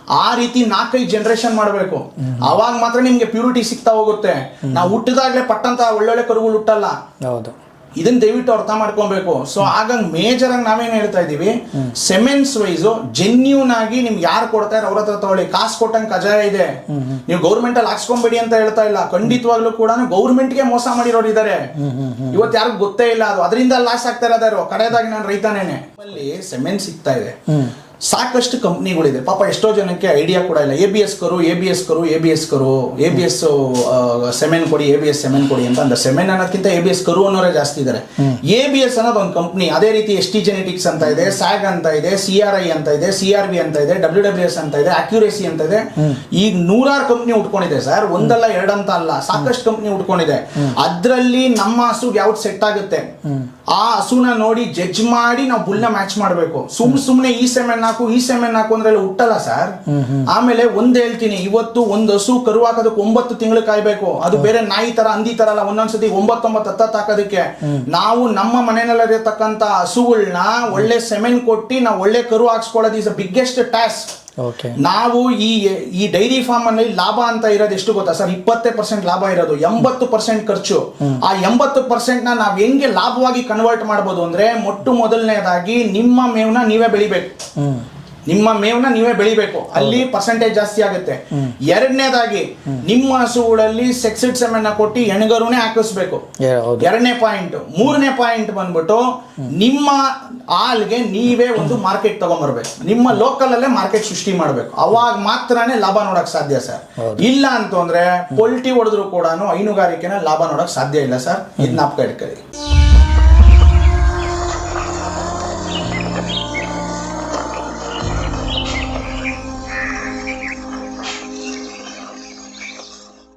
ಆ ರೀತಿ ನಾಲ್ಕೈದು ಜನರೇಷನ್ ಮಾಡಬೇಕು. ಅವಾಗ ಮಾತ್ರ ನಿಮ್ಗೆ ಪ್ಯೂರಿಟಿ ಸಿಗ್ತಾ ಹೋಗುತ್ತೆ. ನಾವು ಹುಟ್ಟಿದಾಗ್ಲೇ ಪಟ್ಟಂತ ಒಳ್ಳೊಳ್ಳೆ ಕರುಗಳು ಹುಟ್ಟಲ್ಲ. ಹೌದು. ಇದನ್ನ ದಯವಿಟ್ಟು ಅರ್ಥ ಮಾಡ್ಕೊಬೇಕು. ಸೊ ಹಾಗಾಗಿ ಮೇಜರ್ ಆಗಿ ನಾವೇನ್ ಹೇಳ್ತಾ ಇದೀವಿ ಸೆಮೆನ್ಸ್ ವೈಸ್ ಜೆನ್ಯೂನ್ ಆಗಿ ನಿಮ್ಗೆ ಯಾರು ಕೊಡ್ತಾರೆ ಅವ್ರ ಹತ್ರ ತಗೊಳ್ಳಿ. ಕಾಸು ಕೊಟ್ಟಂಗೆ ಕಜಾಯ ಇದೆ. ನೀವು ಗೌರ್ಮೆಂಟ್ ಅಲ್ಲಿ ಹಾಕ್ಸ್ಕೊಂಬೇಡಿ ಅಂತ ಹೇಳ್ತಾ ಇಲ್ಲ. ಖಂಡಿತವಾಗ್ಲೂ ಕೂಡ ಗೌರ್ಮೆಂಟ್ಗೆ ಮೋಸ ಮಾಡಿರೋರು ಇದ್ದಾರೆ ಇವತ್ತು ಯಾರಿಗೂ ಗೊತ್ತೇ ಇಲ್ಲ ಅದು. ಅದರಿಂದ ಲಾಸ್ ಆಗ್ತಾ ಇರೋದಾರು ಕಡೆಯದಾಗಿ ನಾನು ರೈತನೇನೆ. ಅಲ್ಲಿ ಸೆಮೆನ್ ಸಿಗ್ತಾ ಇದೆ. ಸಾಕಷ್ಟು ಕಂಪ್ನಿಗಳಿದೆ. ಪಾಪ ಎಷ್ಟೋ ಜನಕ್ಕೆ ಐಡಿಯಾ ಕೂಡ ಇಲ್ಲ. ಎ ಬಿ ಎಸ್ ಕರು ಎ ಬಿ ಎಸ್ ಕರು ಎ ಬಿ ಎಸ್ ಕರು ಎ ಬಿ ಎಸ್ ಸೆಮೆನ್ ಕೊಡಿ ಎ ಬಿ ಎಸ್ ಸೆಮೆನ್ ಕೊಡಿ ಅಂತ ಅಂದ್ರೆ ಸೆಮೆನ್ ಅನ್ನೋದಕ್ಕಿಂತ ಎ ಬಿ ಎಸ್ ಕರು ಅನ್ನೋರೇ ಜಾಸ್ತಿ ಇದ್ದಾರೆ ಎ ಬಿ ಎಸ್ ಅನ್ನೋದು ಒಂದು ಕಂಪ್ನಿ. ಅದೇ ರೀತಿ ಎಸ್ ಟಿ ಜೆನೆಟಿಕ್ಸ್ ಅಂತ ಇದೆ ಸ್ಯಾಗ್ ಅಂತ ಇದೆ ಸಿ ಆರ್ ಐ ಅಂತ ಇದೆ ಸಿ ಆರ್ ಬಿ ಅಂತ ಇದೆ ಡಬ್ಲ್ಯೂ ಡಬ್ಲ್ಯೂ ಎಸ್ ಅಂತ ಇದೆ ಅಕ್ಯುರೇಸಿ ಅಂತ ಇದೆ. ಈಗ ನೂರಾರು ಕಂಪ್ನಿ ಉಟ್ಕೊಂಡಿದೆ ಸರ್ ಒಂದಲ್ಲ ಎರಡಂತ ಅಲ್ಲ. ಸಾಕಷ್ಟು ಕಂಪ್ನಿ ಉಟ್ಕೊಂಡಿದೆ. ಅದ್ರಲ್ಲಿ ನಮ್ಮ ಹಸುಗೆ ಯಾವ್ದು ಸೆಟ್ ಆಗುತ್ತೆ? ಆ ಹಸುನ ನೋಡಿ ಜಡ್ಜ್ ಮಾಡಿ ನಾವು ಬುಲ್ನ ಮ್ಯಾಚ್ ಮಾಡಬೇಕು. ಸುಮ್ ಸುಮ್ನೆ ಈ ಸೆಮೆನ್ ಹಾಕು ಈ ಸೆಮೆನ್ ಹಾಕು ಅಂದ್ರೆ ಹುಟ್ಟಲ್ಲ ಸರ್ ಆಮೇಲೆ ಒಂದ್ ಹೇಳ್ತೀನಿ ಇವತ್ತು ಒಂದ್ ಹಸು ಕರು ಹಾಕೋದಕ್ಕೆ ಒಂಬತ್ತು ತಿಂಗಳು ಕಾಯ್ಬೇಕು. ಅದು ಬೇರೆ ನಾಯಿ ತರ ಅಂದಿ ತರ ಅಲ್ಲ ಒಂದೊಂದ್ಸತಿ ಒಂಬತ್ತೊಂಬತ್ತು ಹತ್ತ ಹಾಕೋದಕ್ಕೆ. ನಾವು ನಮ್ಮ ಮನೆಯಲ್ಲಿರತಕ್ಕಂತ ಹಸುಗಳನ್ನ ಒಳ್ಳೆ ಸೆಮೆನ್ ಕೊಟ್ಟಿ ನಾವು ಒಳ್ಳೆ ಕರು ಹಾಕ್ಸ್ಕೊಳ್ಳೋದು ಇಸ್ ಬಿಗ್ಗೆಸ್ಟ್ ಟಾಸ್ಕ್ ನಾವು ಈ ಈ ಡೈರಿ ಫಾರ್ಮ್ ಅಲ್ಲಿ ಲಾಭ ಅಂತ ಇರೋದು ಎಷ್ಟು ಗೊತ್ತಾ? ಸರ್ ಇಪ್ಪತ್ತೇ ಪರ್ಸೆಂಟ್ ಲಾಭ ಇರೋದು ಎಂಬತ್ತು ಪರ್ಸೆಂಟ್ ಖರ್ಚು. ಆ ಎಂಬತ್ತು ಪರ್ಸೆಂಟ್ನ ನಾವ್ ಹೆಂಗೆ ಲಾಭವಾಗಿ ಕನ್ವರ್ಟ್ ಮಾಡಬಹುದು ಅಂದ್ರೆ ಮೊಟ್ಟು ಮೊದಲನೇದಾಗಿ ನಿಮ್ಮ ಮೇವ್ನ ನೀವೇ ಬೆಳಿಬೇಕು. ನಿಮ್ಮ ಮೇವನ್ನ ನೀವೇ ಬೆಳಿಬೇಕು. ಅಲ್ಲಿ ಪರ್ಸೆಂಟೇಜ್ ಜಾಸ್ತಿ ಆಗುತ್ತೆ. ಎರಡನೇದಾಗಿ ನಿಮ್ಮ ಹಸುಗಳಲ್ಲಿ ಸೆಕ್ಸಿಡ್ ಸೆಮೆನ್ನ ಕೊಟ್ಟು ಎಣಗರುನೇ ಹಾಕಿಸ್ಬೇಕು. ಎರಡನೇ ಪಾಯಿಂಟ್ ಮೂರನೇ ಪಾಯಿಂಟ್ ಬಂದ್ಬಿಟ್ಟು ನಿಮ್ಮ ಹಾಲ್ಗೆ ನೀವೇ ಒಂದು ಮಾರ್ಕೆಟ್ ತಗೊಂಡ್ಬರ್ಬೇಕು ನಿಮ್ಮ ಲೋಕಲ್ ಅಲ್ಲೇ ಮಾರ್ಕೆಟ್ ಸೃಷ್ಟಿ ಮಾಡ್ಬೇಕು. ಅವಾಗ ಮಾತ್ರನೇ ಲಾಭ ನೋಡಕ್ ಸಾಧ್ಯ ಸರ್. ಇಲ್ಲ ಅಂತಂದ್ರೆ ಪೊಲ್ಟಿ ಹೊಡೆದ್ರು ಕೂಡ ಹೈನುಗಾರಿಕೆನ ಲಾಭ ನೋಡಕ್ ಸಾಧ್ಯ ಇಲ್ಲ ಸರ್. ಇದ್ ನಾಪ್ಕ ಇಟ್ಕೊಳ್ಳಿ